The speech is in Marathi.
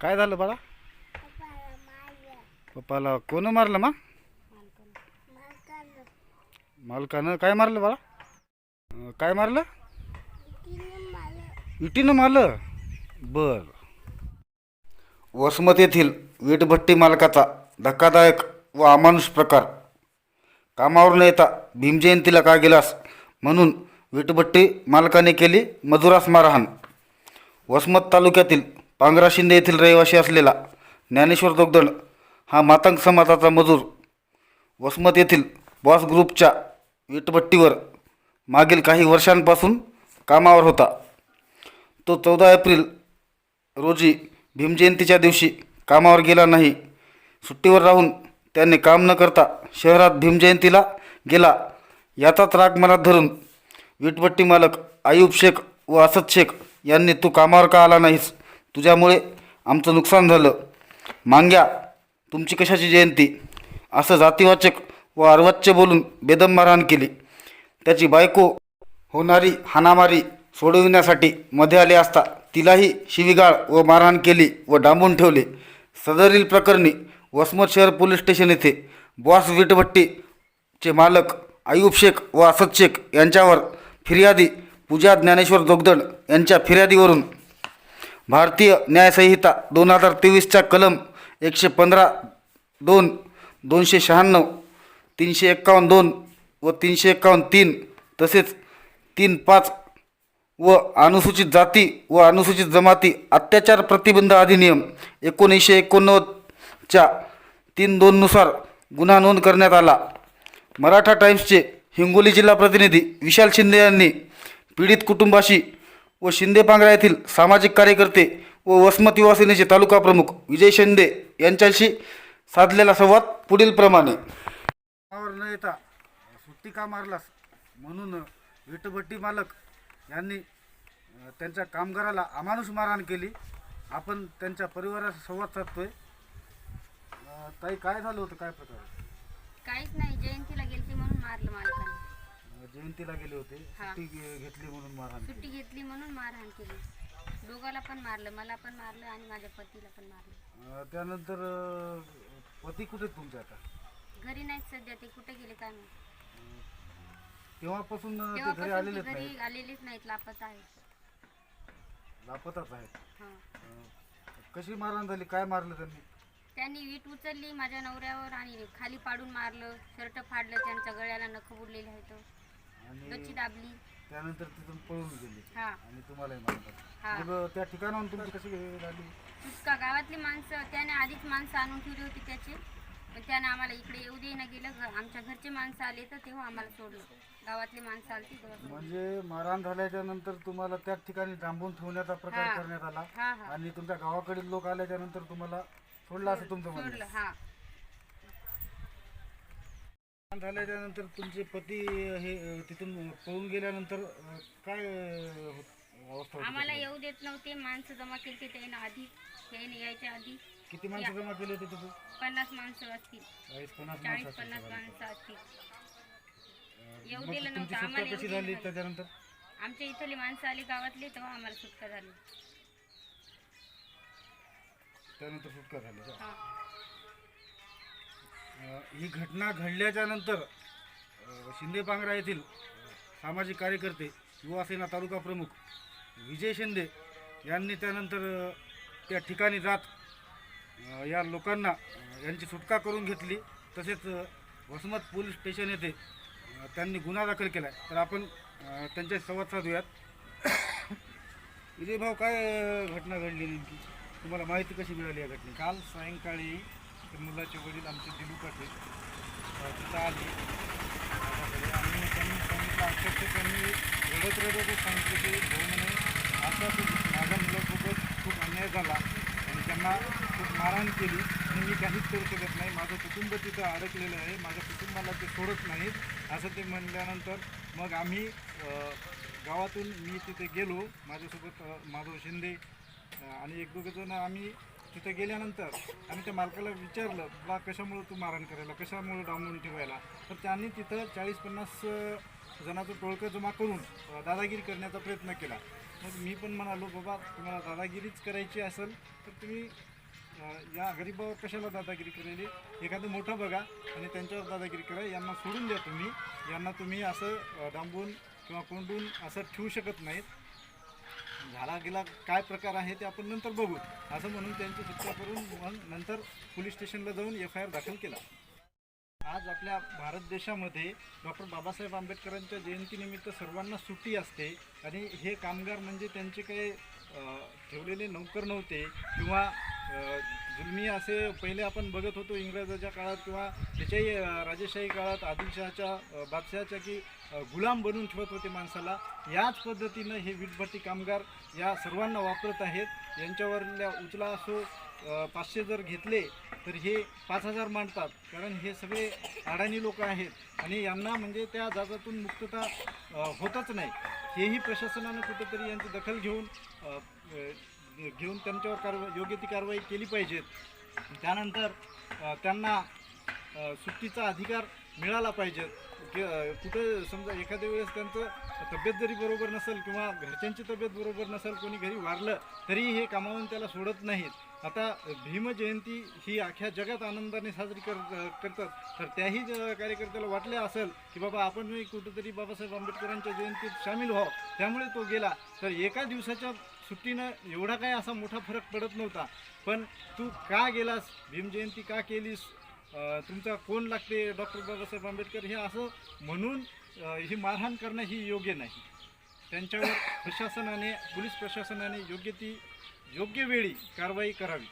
काय झालं बाळा? पप्पाला कोण मारलं मा मालकानं काय मारलं बाळा? काय मारलं? विटीनं मारलं. बर. वसमत येथील वीटभट्टी मालकाचा धक्कादायक व अमानुष प्रकार. कामावर न येता भीमजयंतीला का गेलास? म्हणून वीटभट्टी मालकाने केली मजुरास मारहाण वसमत तालुक्यातील पांगरा शिंदे येथील रहिवासी असलेला ज्ञानेश्वर दोगदंड हा मातंग समाजाचा मजूर. वसमत येथील बॉस ग्रुपच्या वीटभट्टीवर मागील काही वर्षांपासून कामावर होता. तो चौदा एप्रिल रोजी भीमजयंतीच्या दिवशी कामावर गेला नाही. सुट्टीवर राहून त्याने काम न करता शहरात भीमजयंतीला गेला. याचाच राग मनात धरून वीटभट्टी मालक आयुब शेख व असद शेख यांनी तू कामावर का आला नाहीस? तुझ्यामुळे आमचं नुकसान झालं. मांग्या तुमची कशाची जयंती? असं जातीवाचक व अर्वाच्य बोलून बेदम मारहाण केली. त्याची बायको होणारी हाणामारी सोडविण्यासाठी मध्ये आले असता तिलाही शिवीगाळ व मारहाण केली व डांबून ठेवले. सदरील प्रकरणी वसमत शहर पोलीस स्टेशन येथे बॉस वीटभट्टीचे मालक आयुब शेख व असद शेख यांच्यावर फिर्यादी पूजा ज्ञानेश्वर जोगदंड यांच्या फिर्यादीवरून भारतीय न्यायसंहिता दोन हजार तेवीसच्या कलम एकशे पंधरा दोन दोनशे शहाण्णव तीनशे एक्कावन्न दोन व तीनशे एक्कावन्न तीन तसेच तीन पाच व अनुसूचित जाती व अनुसूचित जमाती अत्याचार प्रतिबंध अधिनियम एकोणीसशे एकोणनव्वदच्या तीन दोननुसार गुन्हा नोंद करण्यात आला. मराठा टाइम्सचे हिंगोली जिल्हा प्रतिनिधी विशाल शिंदे यांनी पीडित कुटुंबाशी व शिंदे पांगरा येथील सामाजिक कार्यकर्ते व वसमत युवा सेनेचे तालुका प्रमुख विजय शिंदे यांच्याशी साधलेला संवाद पुढील प्रमाणे. न येता सुट्टी का मारलास? म्हणून विटभट्टी मालक यांनी त्यांच्या कामगाराला अमानुष मारहाण केली. आपण त्यांच्या परिवाराचा संवाद साधतोय. ताई काय झालं होतं? काय प्रकार? काहीच नाही. जयंतीला गेलती म्हणून मारलं मालकाने. जयंतीला गेले होते. हा. सुट्टी घे- घेतली म्हणून मारहाण केली. सुट्टी घेतली म्हणून मारहाण केली. दोघाला पण मारलं मला पण मारलं आणि माझ्या पतीला पण मारलं. अ, त्यानंतर अ, पती कुठे आहेत तुमचे आता? घरी नाहीत सध्या ते कुठे गेले काय माहीत. तेव्हापासून अ, ते घरी तेव्हापासून आलेलेच नाही आलेलेच नाहीत लापत आहेत. लापताच आहेत. हा. अ, कशी मारहाण झाली? काय मारलं त्यांनी? त्यांनी वीट उचलली माझ्या नवऱ्यावर आणि खाली पाडून मारलं शर्ट फाडलं त्यांच्या गळ्याला नख बुडलेले आहेत. आणि गच्ची दाबली. त्यानंतर तिथून पळून गेली. ते. हा. आणि तुम्हालाही मारतात हा. मग त्या ठिकाणाहून तुमची कशी हे झाली? गावातली माणसं त्याने आधीच माणसं आणून ठेवली होती त्याचे. पण त्याने आम्हाला इकडे येऊ दे ना गेलं. घ- आमच्या घरचे माणसं आले तर तेव्हा आम्हाला सोडलं. गावातली माणसं आली तेव्हा सोडलं. म्हणजे मारहाण झाल्याच्यानंतर तुम्हाला त्याच ठिकाणी डांबून ठेवण्याचा प्रकार. करण्यात आला. हा हा. आणि तुमच्या गावाकडील लोक आल्याच्यानंतर तुम्हाला सोडला असं तुमचं म्हणणं सोडलं हा. मारहाण झाल्याच्यानंतर तुमचे पती हे तिथून पळून गेल्यानंतर काय अवस्था होती आम्हाला? येऊ देत नव्हते. माणसं जमा केली ते त्यानं आधी. त्याने यायच्या आधी. किती माणसं जमा केले होते तिथे? पन्नास माणसं असतील. चाळीस पन्नास चाळीस माणसं पन्नास असतील माणसं असतील. येऊ मग दिलं तुमची नव्हतं. सुटका आम्हाला कशी येऊ झाली. त्याच्यानंतर? आमच्या इथली माणसं आली गावातली तेव्हा आम्हाला सुटका झाली. त्यानंतर सुटका झाली का? हा. ही घटना घडल्याच्या नंतर शिंदे पांगरा येथील सामाजिक कार्यकर्ते युवासेना तालुका प्रमुख विजय शिंदे यांनी त्यानंतर त्या ठिकाणी जात या लोकांना यांची सुटका करून घेतली. तसेच वसमत पोलीस स्टेशन येथे त्यांनी गुन्हा दाखल केला तर आपण त्यांच्याशी संवाद साधूयात. विजय भाऊ काय घटना घडली नेमकी? तुम्हाला माहिती कशी मिळाली या घटने काल सायंकाळी ते मुलाचे वडील आमचे दिलू पाटील तिथं आले. माझ्याकडे आणि त्यांनी सांगितलं अक्षरशः त्यांनी रडत रडतच सांगितलं की भाऊ म्हणे असा माझ्या मुलासोबत खूप अन्याय झाला आणि त्यांना खूप मारहाण केली आणि मी काहीच करू शकत नाही. माझं कुटुंब तिथं अडकलेलं आहे. माझ्या कुटुंबाला ते सोडत नाहीत. असं ते म्हणल्यानंतर मग आम्ही गावातून मी तिथे गेलो. माझ्यासोबत माधव शिंदे आणि एक दोघं जण आम्ही तिथे गेल्यानंतर आम्ही त्या मालकाला विचारलं बा कशामुळं तू मारहाण करायला? कशामुळं डांबून ठेवायला? तर त्यांनी तिथं चाळीस पन्नास जणाचं टोळकं जमा करून दादागिरी करण्याचा प्रयत्न केला. मग मी पण म्हणालो बाबा तुम्हाला दादागिरीच करायची असेल तर तुम्ही या गरीबावर कशाला दादागिरी करायली? एखादं मोठं बघा आणि त्यांच्यावर दादागिरी करा. यांना सोडून द्या तुम्ही. यांना तुम्ही असं डांबून किंवा कोंडून असं ठेवू शकत नाहीत. झाला गेला काय प्रकार आहे ते आपण नंतर बघू. असं म्हणून त्यांची सुटका करून मग नंतर पोलीस स्टेशनला जाऊन एफ आय आर दाखल केला. आज आपल्या भारत देशामध्ये डॉक्टर बाबासाहेब आंबेडकरांच्या जयंतीनिमित्त सर्वांना सुट्टी असते आणि हे कामगार म्हणजे त्यांचे काही ठेवलेले नोकर नव्हते किंवा जुलमी असे पहिले आपण बघत होतो इंग्रजाच्या काळात किंवा त्याच्याही राजेशाही काळात आदिलशहाच्या बादशहाच्या की गुलाम बनवून ठेवत होते माणसाला. याच पद्धतीनं हे वीटभट्टी कामगार या सर्वांना वापरत आहेत. यांच्यावरल्या उचला असो पाचशे जर घेतले तर हे पाच हजार मांडतात. कारण हे सगळे अडाणी लोक आहेत. आणि यांना म्हणजे त्या जागातून मुक्तता होतच नाही. हेही प्रशासनानं कुठेतरी यांची दखल घेऊन घेऊन त्यांच्यावर कारवा योग्य ती कारवाई केली पाहिजेत त्यानंतर अ, त्यांना अ, सुट्टीचा अधिकार मिळाला पाहिजे. की अ, कुठं समजा एखाद्या वेळेस त्यांचं तब्येत जरी बरोबर नसेल किंवा घरच्यांची तब्येत बरोबर नसेल कोणी घरी वारलं तरी हे कामावून त्याला सोडत नाहीत. आता भीम जयंती ही अख्ख्या जगात आनंदाने साजरी कर करतात. तर त्याही ज- कार्यकर्त्याला वाटले असेल की बाबा आपण कुठंतरी बाबासाहेब आंबेडकरांच्या जयंतीत सामील व्हावं. त्यामुळे तो गेला. तर एका दिवसाच्या सुट्टीनं एवढा काही असा मोठा फरक पडत नव्हता. पण तू का गेलास? भीम जयंती का केलीस? तुमचा कोण लागते? डॉक्टर बाबासाहेब आंबेडकर हे असं म्हणून ही मारहाण करणं ही योग्य नाही. त्यांच्यावर प्रशासनाने पोलीस प्रशासनाने योग्य ती योग्य वेळी कारवाई करावी.